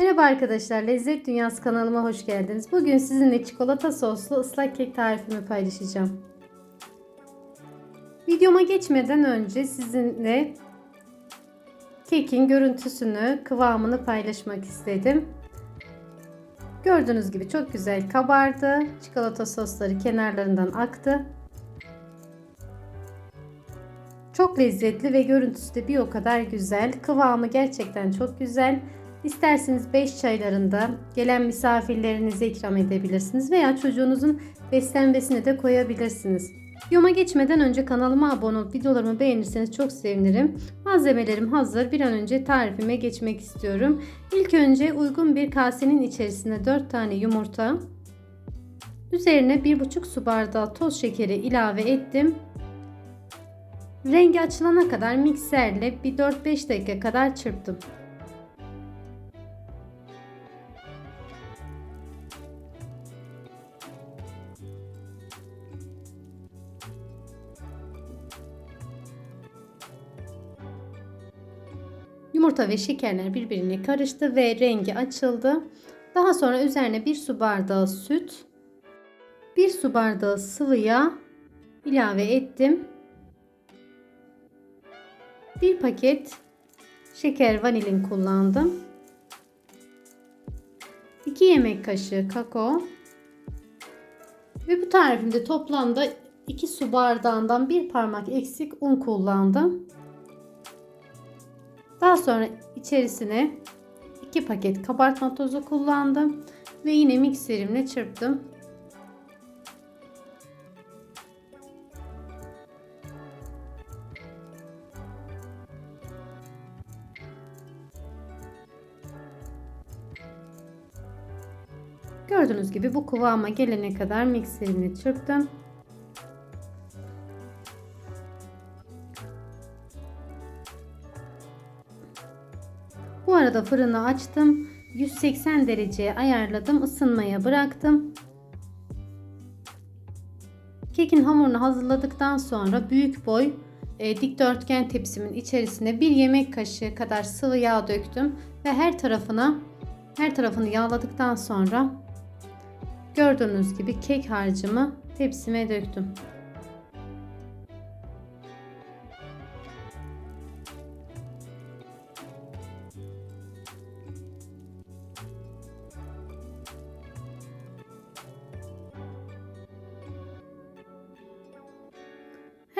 Merhaba arkadaşlar, Lezzet Dünyası kanalıma hoş geldiniz. Bugün sizinle çikolata soslu ıslak kek tarifimi paylaşacağım. Videoma geçmeden önce sizinle kekin görüntüsünü, kıvamını paylaşmak istedim. Gördüğünüz gibi çok güzel kabardı. Çikolata sosları kenarlarından aktı. Çok lezzetli ve görüntüsü de bir o kadar güzel. Kıvamı gerçekten çok güzel. İsterseniz 5 çaylarında gelen misafirlerinize ikram edebilirsiniz veya çocuğunuzun beslenmesine de koyabilirsiniz. Yoma geçmeden önce kanalıma abone olup videolarımı beğenirseniz çok sevinirim. Malzemelerim hazır. Bir an önce tarifime geçmek istiyorum. İlk önce uygun bir kasenin içerisine 4 tane yumurta, üzerine 1,5 su bardağı toz şekeri ilave ettim. Rengi açılana kadar mikserle bir 4-5 dakika kadar çırptım. Yumurta ve şekerler birbirine karıştı ve rengi açıldı. Daha sonra üzerine bir su bardağı süt, bir su bardağı sıvı yağ ilave ettim. Bir paket şeker vanilin kullandım. 2 yemek kaşığı kakao ve bu tarifimde toplamda 2 su bardağından bir parmak eksik un kullandım. Sonra içerisine 2 paket kabartma tozu kullandım ve yine mikserimle çırptım. Gördüğünüz gibi bu kıvama gelene kadar mikserimle çırptım. Bu arada fırını açtım. 180 dereceye ayarladım. ısınmaya bıraktım. Kekin hamurunu hazırladıktan sonra büyük boy e, dikdörtgen tepsimin içerisine bir yemek kaşığı kadar sıvı yağ döktüm ve her tarafına her tarafını yağladıktan sonra gördüğünüz gibi kek harcımı tepsime döktüm.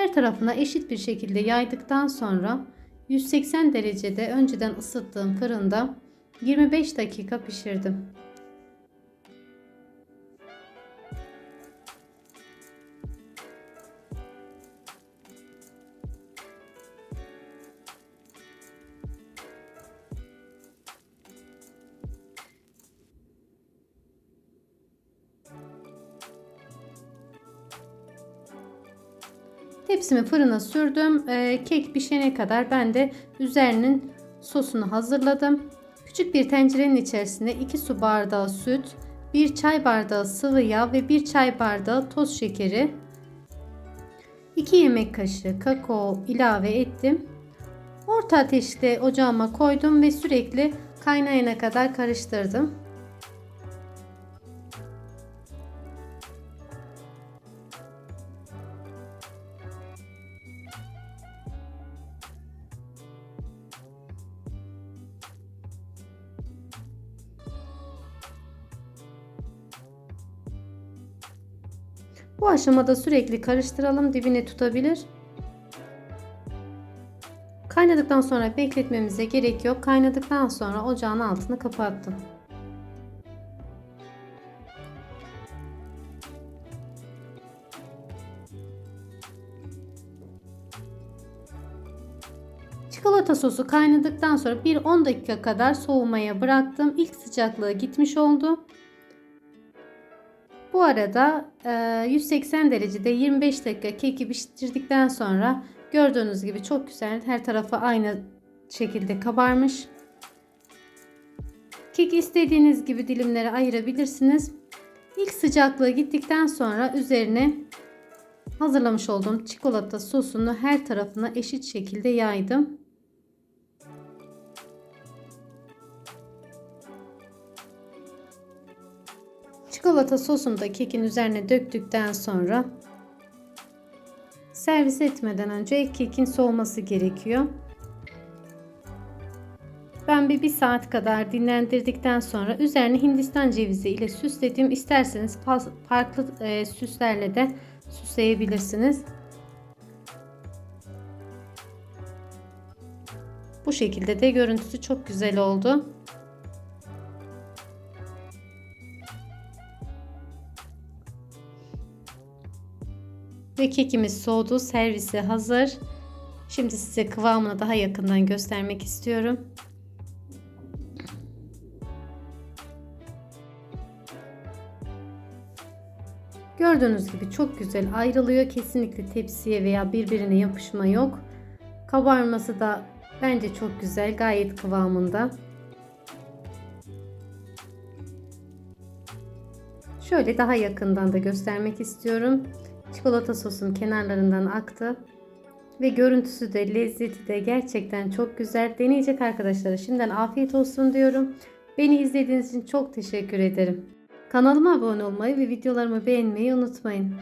Her tarafına eşit bir şekilde yaydıktan sonra 180 derecede önceden ısıttığım fırında 25 dakika pişirdim. Tepsimi fırına sürdüm. Ee, kek pişene kadar ben de üzerinin sosunu hazırladım. Küçük bir tencerenin içerisine 2 su bardağı süt, 1 çay bardağı sıvı yağ ve 1 çay bardağı toz şekeri, 2 yemek kaşığı kakao ilave ettim. Orta ateşte ocağıma koydum ve sürekli kaynayana kadar karıştırdım. Bu aşamada sürekli karıştıralım dibine tutabilir. Kaynadıktan sonra bekletmemize gerek yok. Kaynadıktan sonra ocağın altını kapattım. Çikolata sosu kaynadıktan sonra bir 10 dakika kadar soğumaya bıraktım. İlk sıcaklığı gitmiş oldu. Bu arada 180 e, derecede 25 dakika keki pişirdikten sonra gördüğünüz gibi çok güzel her tarafı aynı şekilde kabarmış. Keki istediğiniz gibi dilimlere ayırabilirsiniz. İlk sıcaklığı gittikten sonra üzerine hazırlamış olduğum çikolata sosunu her tarafına eşit şekilde yaydım. Çikolata sosunu da kekin üzerine döktükten sonra servis etmeden önce kekin soğuması gerekiyor. Ben bir, bir saat kadar dinlendirdikten sonra üzerine hindistan cevizi ile süsledim. İsterseniz farklı e, süslerle de süsleyebilirsiniz. Bu şekilde de görüntüsü çok güzel oldu. Ve kekimiz soğudu. Servise hazır. Şimdi size kıvamını daha yakından göstermek istiyorum. Gördüğünüz gibi çok güzel ayrılıyor. Kesinlikle tepsiye veya birbirine yapışma yok. Kabarması da bence çok güzel. Gayet kıvamında. Şöyle daha yakından da göstermek istiyorum. Çikolata sosum kenarlarından aktı. Ve görüntüsü de lezzeti de gerçekten çok güzel. Deneyecek arkadaşlara şimdiden afiyet olsun diyorum. Beni izlediğiniz için çok teşekkür ederim. Kanalıma abone olmayı ve videolarımı beğenmeyi unutmayın.